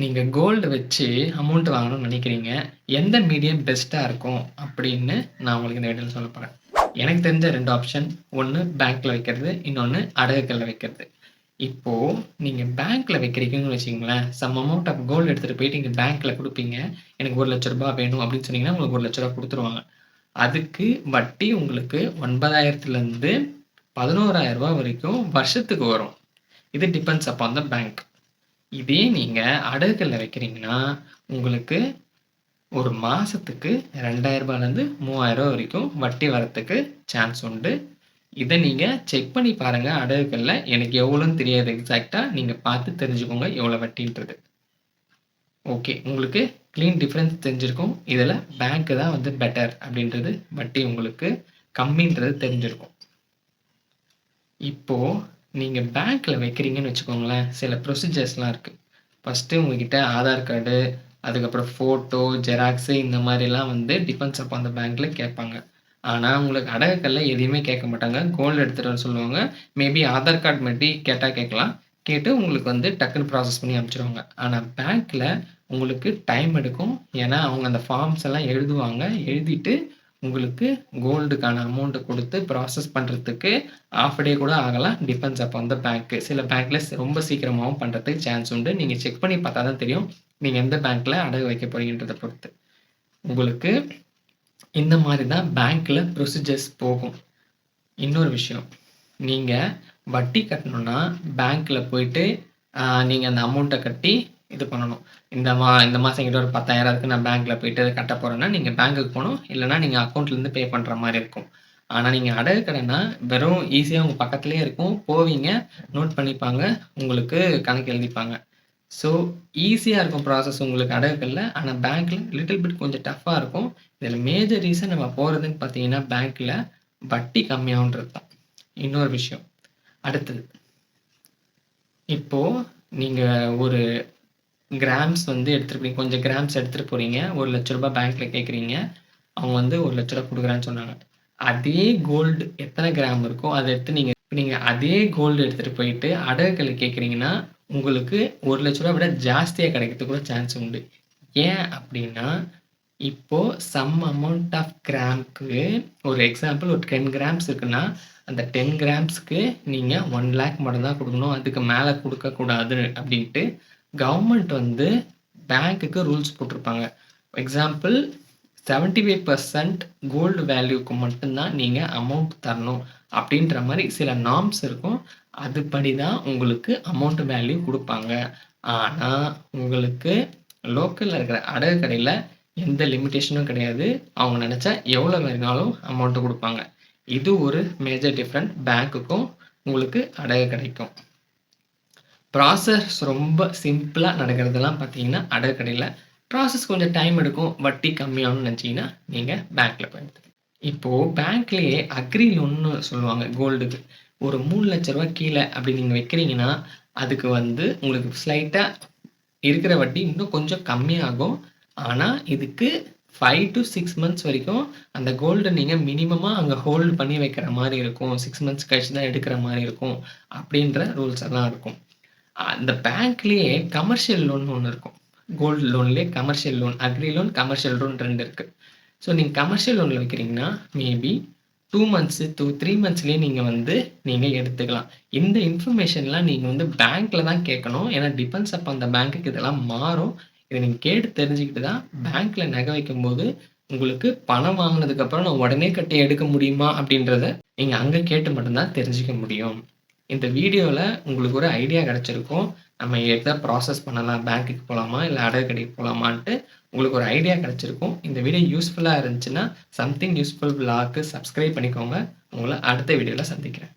நீங்கள் கோல்டு வச்சு அமௌண்ட் வாங்கணும்னு நினைக்கிறீங்க. எந்த மீடியம் பெஸ்ட்டாக இருக்கும் அப்படின்னு நான் உங்களுக்கு இந்த வீடியோல சொல்ல போகிறேன் எனக்கு தெரிஞ்ச ரெண்டு ஆப்ஷன். ஒன்று பேங்க்கில் வைக்கிறது. இன்னொன்று அடகுக்கல்ல வைக்கிறது. இப்போது நீங்கள் பேங்க்கில் வைக்கிறீங்கன்னு வச்சிங்களேன் சம் அமௌண்ட் ஆஃப் கோல்டு எடுத்துகிட்டு போயிட்டு நீங்கள் பேங்க்கில் கொடுப்பீங்க எனக்கு ஒரு லட்ச ரூபா வேணும் அப்படின்னு சொன்னீங்கன்னா, உங்களுக்கு ஒரு லட்ச ரூபா கொடுத்துருவாங்க அதுக்கு வட்டி உங்களுக்கு ஒன்பதாயிரத்துலேருந்து பதினோராயிரம் ரூபா வரைக்கும் வருஷத்துக்கு வரும். இது டிபெண்ட்ஸ் அப்பான் த பேங்க். இதே நீங்கள் அடகுகளில் வைக்கிறீங்கன்னா, உங்களுக்கு ஒரு மாதத்துக்கு ரெண்டாயிரரூபாலேருந்து மூவாயிரரூபா வரைக்கும் வட்டி வரத்துக்கு சான்ஸ் உண்டு. இதை நீங்கள் செக் பண்ணி பாருங்கள் அடகுகளில் எனக்கு எவ்வளோன்னு தெரியாது எக்ஸாக்டாக நீங்கள் பார்த்து தெரிஞ்சுக்கோங்க எவ்வளோ வட்டின்றது. ஓகே. உங்களுக்கு க்ளீன் டிஃப்ரென்ஸ் தெரிஞ்சிருக்கும். இதில் பேங்க்கு தான் வந்து பெட்டர் அப்படின்றது வட்டி உங்களுக்கு கம்மின்றது தெரிஞ்சிருக்கும். இப்போது நீங்கள் பேங்க்கில் வைக்கிறீங்கன்னு வச்சுக்கோங்களேன், சில ப்ரொசீஜர்ஸ்லாம் இருக்குது ஃபஸ்ட்டு உங்ககிட்ட ஆதார் கார்டு, அதுக்கப்புறம் ஃபோட்டோ, ஜெராக்ஸு இந்த மாதிரிலாம் வந்து டிபெண்ட்ஸ் அப்போ அந்த பேங்க்கில் கேட்பாங்க. ஆனால் உங்களுக்கு அடகுகள்ல எதையுமே கேட்க மாட்டாங்க. கோல்டு எடுத்துகிட்டு வர சொல்லுவாங்க. மேபி ஆதார் கார்டு மட்டும் கேட்டால் கேட்கலாம். கேட்டு உங்களுக்கு வந்து டக்குன்னு ப்ராசஸ் பண்ணி அனுப்பிச்சிடுவாங்க ஆனால் பேங்க்கில் உங்களுக்கு டைம் எடுக்கும். ஏன்னா, அவங்க அந்த ஃபார்ம்ஸ் எல்லாம் எழுதுவாங்க. எழுதிட்டு உங்களுக்கு கோல்டுக்கான அமௌண்ட்டை கொடுத்து ப்ராசஸ் பண்ணுறதுக்கு ஆஃப் டே கூட ஆகலாம். டிபெண்ட்ஸ் அப்போ அந்த பேங்க்கு சில பேங்க்கில் ரொம்ப சீக்கிரமாகவும் பண்ணுறதுக்கு சான்ஸ் உண்டு. நீங்கள் செக் பண்ணி பார்த்தா தான் தெரியும். நீங்கள் எந்த பேங்க்கில் அடகு வைக்க போகிறீங்கன்றதை பொறுத்து. உங்களுக்கு இந்த மாதிரி தான் பேங்க்கில் ப்ரொசீஜர்ஸ் போகும். இன்னொரு விஷயம். நீங்கள் வட்டி கட்டணுன்னா பேங்க்கில் போயிட்டு நீங்கள் அந்த அமௌண்ட்டை கட்டி இது பண்ணணும். இந்த மா இந்த மாதம் எங்கிட்ட ஒரு பத்தாயிரம் இருக்குது நான் பேங்க்கில் போயிட்டு கட்டப் போகிறேன்னா நீங்கள் பேங்க்குக்கு போகணும் இல்லைனா நீங்கள் அக்கௌண்ட்லேருந்து பே பண்ணுற மாதிரி இருக்கும். ஆனால் நீங்கள் அடகு கடைன்னா வெறும் ஈஸியாக உங்கள் பக்கத்துலேயே இருக்கும். போவீங்க, நோட் பண்ணிப்பாங்க. உங்களுக்கு கணக்கு எழுதிப்பாங்க. ஸோ, ஈஸியாக இருக்கும் ப்ராசஸ் உங்களுக்கு அடகுகள்ல. ஆனால் பேங்க்கில் லிட்டில் பிட் கொஞ்சம் டஃப்பாக இருக்கும். இதில் மேஜர் ரீசன் நம்ம போகிறதுன்னு பார்த்தீங்கன்னா, பேங்க்கில் வட்டி கம்மியாகுன்றது தான். இன்னொரு விஷயம். அடுத்தது. இப்போது நீங்கள் ஒரு கிராம்ஸ் வந்து எடுத்துட்டு போறீங்க கொஞ்சம் கிராம்ஸ் எடுத்துட்டு போறீங்க. ரூ. 1,00,000 பேங்க்ல கேட்குறீங்க அவங்க வந்து ஒரு லட்ச ரூபாய் கொடுக்குறேன்னு சொன்னாங்க. அதே கோல்டு எத்தனை கிராம் இருக்கோ, அதை எடுத்து நீங்க நீங்க அதே கோல்டு எடுத்துட்டு போயிட்டு அடகுகள்ல கேட்குறீங்கன்னா உங்களுக்கு ஒரு லட்ச ரூபா விட ஜாஸ்தியாக கிடைக்கிறதுக்கு கூட சான்ஸ் உண்டு. ஏன் அப்படின்னா, இப்போ சம் அமௌண்ட் ஆஃப் கிராம்க்கு ஒரு எக்ஸாம்பிள் ஒரு 10 கிராம்ஸ் இருக்குன்னா, அந்த 10 கிராம்ஸ்க்கு நீங்கள் ஒன் லேக் மட்டும் தான் கொடுக்கணும் அதுக்கு மேலே கொடுக்கக்கூடாது அப்படின்ட்டு கவர்மெண்ட் வந்து பேங்க்குக்கு ரூல்ஸ் போட்டிருப்பாங்க. எக்ஸாம்பிள் 75% கோல்டு வேல்யூக்கு மட்டும்தான் நீங்கள் அமௌண்ட் தரணும். அப்படின்ற மாதிரி சில நார்ம்ஸ் இருக்கும். அதுபடி தான் உங்களுக்கு அமௌண்ட் வேல்யூ கொடுப்பாங்க ஆனால் உங்களுக்கு லோக்கலில் இருக்கிற அடகு கடையில் எந்த லிமிட்டேஷனும் கிடையாது. அவங்க நினச்சா எவ்வளோ வேணாலும் அமௌண்ட்டு கொடுப்பாங்க இது ஒரு மேஜர் டிஃப்ரெண்ட் பேங்க்குக்கும் உங்களுக்கு அடகு கிடைக்கும் ப்ராசஸ் ரொம்ப சிம்பிளாக நடக்கிறதெல்லாம் பார்த்தீங்கன்னா, அடகு ப்ராசஸ் கொஞ்சம் டைம் எடுக்கும். வட்டி கம்மியாகணும்னு நினச்சிங்கன்னா நீங்கள் பேங்க்கில் போய் எடுத்துக்கலாம். இப்போது பேங்க்லேயே அக்ரி லோன்னு சொல்லுவாங்க கோல்டுக்கு. ஒரு மூணு லட்ச ரூபா கீழே அப்படி நீங்கள் வைக்கிறீங்கன்னா, அதுக்கு வந்து உங்களுக்கு ஸ்லைட்டாக இருக்கிற வட்டி இன்னும் கொஞ்சம் கம்மியாகும். ஆனால் இதுக்கு ஃபைவ் டு சிக்ஸ் மந்த்ஸ் வரைக்கும் அந்த கோல்டை நீங்கள் மினிமமாக அங்கே ஹோல்டு பண்ணி வைக்கிற மாதிரி இருக்கும். சிக்ஸ் மந்த்ஸ் கழிச்சு தான் எடுக்கிற மாதிரி இருக்கும். அப்படின்ற ரூல்ஸ் எல்லாம் இருக்கும். அந்த பேங்க்லேயே கமர்ஷியல் லோன் ஒன்று இருக்கும். Gold லோன்லேயே commercial loan, agri loan, commercial loan ரெண்டு இருக்குது ஸோ, நீங்கள் கமர்ஷியல் லோனில் வைக்கிறீங்கன்னா, maybe two months two three மந்த்ஸ்லேயே நீங்கள் வந்து நீங்கள் எடுத்துக்கலாம். இந்த இன்ஃபர்மேஷன்லாம் நீங்கள் வந்து பேங்க்கில் தான் கேட்கணும். ஏன்னா, டிபெண்ட்ஸ் அப்போ அந்த பேங்க்குக்கு இதெல்லாம் மாறும். இதை நீங்கள் கேட்டு தெரிஞ்சுக்கிட்டு தான் பேங்க்கில் நகை வைக்கும்போது, உங்களுக்கு பணம் வாங்கினதுக்கப்புறம் நான் உடனே கட்டி எடுக்க முடியுமா அப்படின்றத நீங்கள் அங்கே கேட்டு மட்டும்தான் தெரிஞ்சுக்க முடியும். இந்த வீடியோவில் உங்களுக்கு ஒரு ஐடியா கிடச்சிருக்கும் நம்ம எதை ப்ராசஸ் பண்ணலாம்? பேங்க்குக்கு போகலாமா இல்லை அடகு கடைக்கு போகலாமான்ட்டு உங்களுக்கு ஒரு ஐடியா கிடச்சிருக்கும் இந்த வீடியோ யூஸ்ஃபுல்லாக இருந்துச்சுன்னா, சம்திங் யூஸ்ஃபுல் விளாக்கு சப்ஸ்கிரைப் பண்ணிக்கோங்க. உங்களை அடுத்த வீடியோவில் சந்திக்கிறேன்.